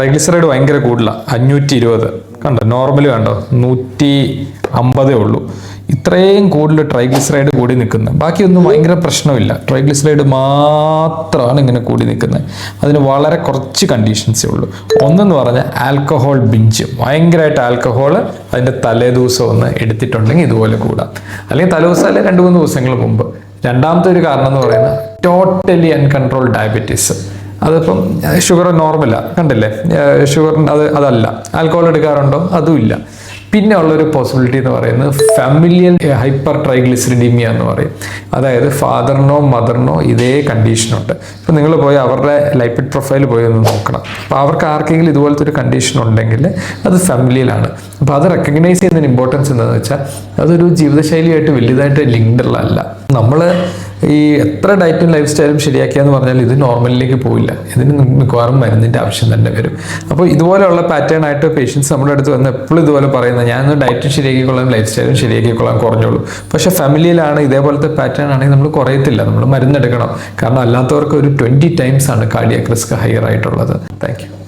Triglyceride ഭയങ്കര കൂടുതലാണ് അഞ്ഞൂറ്റി ഇരുപത് കണ്ടോ? നോർമലി കണ്ടോ? നൂറ്റി അമ്പതേ ഉള്ളൂ. ഇത്രയും കൂടുതൽ ട്രൈഗ്ലിസറൈഡ് കൂടി നിൽക്കുന്നത്. ബാക്കിയൊന്നും ഭയങ്കര പ്രശ്നമില്ല. ട്രൈഗ്ലിസറൈഡ് മാത്രമാണ് ഇങ്ങനെ കൂടി നിൽക്കുന്നത്. അതിന് വളരെ കുറച്ച് കണ്ടീഷൻസേ ഉള്ളൂ. ഒന്നെന്ന് പറഞ്ഞാൽ ആൽക്കഹോൾ ബിഞ്ച്. ഭയങ്കരമായിട്ട് ആൽക്കഹോൾ അതിന്റെ തലേദിവസം ഒന്ന് എടുത്തിട്ടുണ്ടെങ്കിൽ ഇതുപോലെ കൂടാം. അല്ലെങ്കിൽ തലേദിവസം അല്ലെങ്കിൽ രണ്ട് മൂന്ന് ദിവസങ്ങൾ മുമ്പ്. രണ്ടാമത്തെ ഒരു കാരണം എന്ന് പറയുന്നത് ടോട്ടലി അൺകൺട്രോൾ ഡയബറ്റീസ് അതിപ്പം ഷുഗർ നോർമലാണ് കണ്ടില്ലേ? ഷുഗർ അത് അതല്ല. ആൽക്കോഹോൾ എടുക്കാറുണ്ടോ? അതുമില്ല പിന്നെ ഉള്ളൊരു പോസിബിലിറ്റി എന്ന് പറയുന്നത് ഫാമിലിയൽ ഹൈപ്പർ ട്രൈഗ്ലിസിഡിമിയ എന്ന് പറയും. അതായത് ഫാദറിനോ മദറിനോ ഇതേ കണ്ടീഷനുണ്ട് ഇപ്പം നിങ്ങൾ പോയി അവരുടെ ലൈപ്പിഡ് പ്രൊഫൈൽ പോയി ഒന്ന് നോക്കണം. അപ്പോൾ അവർക്ക് ആർക്കെങ്കിലും ഇതുപോലത്തെ ഒരു കണ്ടീഷൻ ഉണ്ടെങ്കിൽ അത് ഫാമിലിയിലാണ് അപ്പോൾ അത് റെക്കഗ്നൈസ് ചെയ്യുന്നതിന് ഇമ്പോർട്ടൻസ് എന്താണെന്ന് വെച്ചാൽ അതൊരു ജീവിതശൈലിയായിട്ട് വലുതായിട്ട് ലിങ്ക്ഡ് ഉള്ളതല്ല. നമ്മൾ ഈ എത്ര ഡയറ്റും ലൈഫ് സ്റ്റൈലും ശരിയാക്കിയാന്ന് പറഞ്ഞാൽ ഇത് നോർമലിലേക്ക് പോയില്ല ഇതിന് മിക്കവാറും മരുന്നിന്റെ ആവശ്യം തന്നെ വരും. അപ്പോൾ ഇതുപോലെയുള്ള പാറ്റേൺ ആയിട്ട് പേഷ്യൻസ് നമ്മുടെ അടുത്ത് വന്ന് എപ്പോഴും ഇതുപോലെ പറയുന്നത് ഞാനൊന്ന് ഡയറ്റും ശരിയാക്കിക്കൊള്ളാം ലൈഫ് സ്റ്റൈലും ശരിയാക്കിക്കൊള്ളാം കുറഞ്ഞോളൂ പക്ഷേ ഫാമിലിയിലാണ് ഇതേപോലത്തെ പാറ്റേൺ ആണെങ്കിൽ നമ്മൾ കുറയത്തില്ല. നമ്മൾ മരുന്നെടുക്കണം. കാരണം അല്ലാത്തവർക്ക് ഒരു ട്വന്റി ടൈംസ് ആണ് കാർഡിയാക് റിസ്ക് ഹയർ ആയിട്ടുള്ളത്. താങ്ക്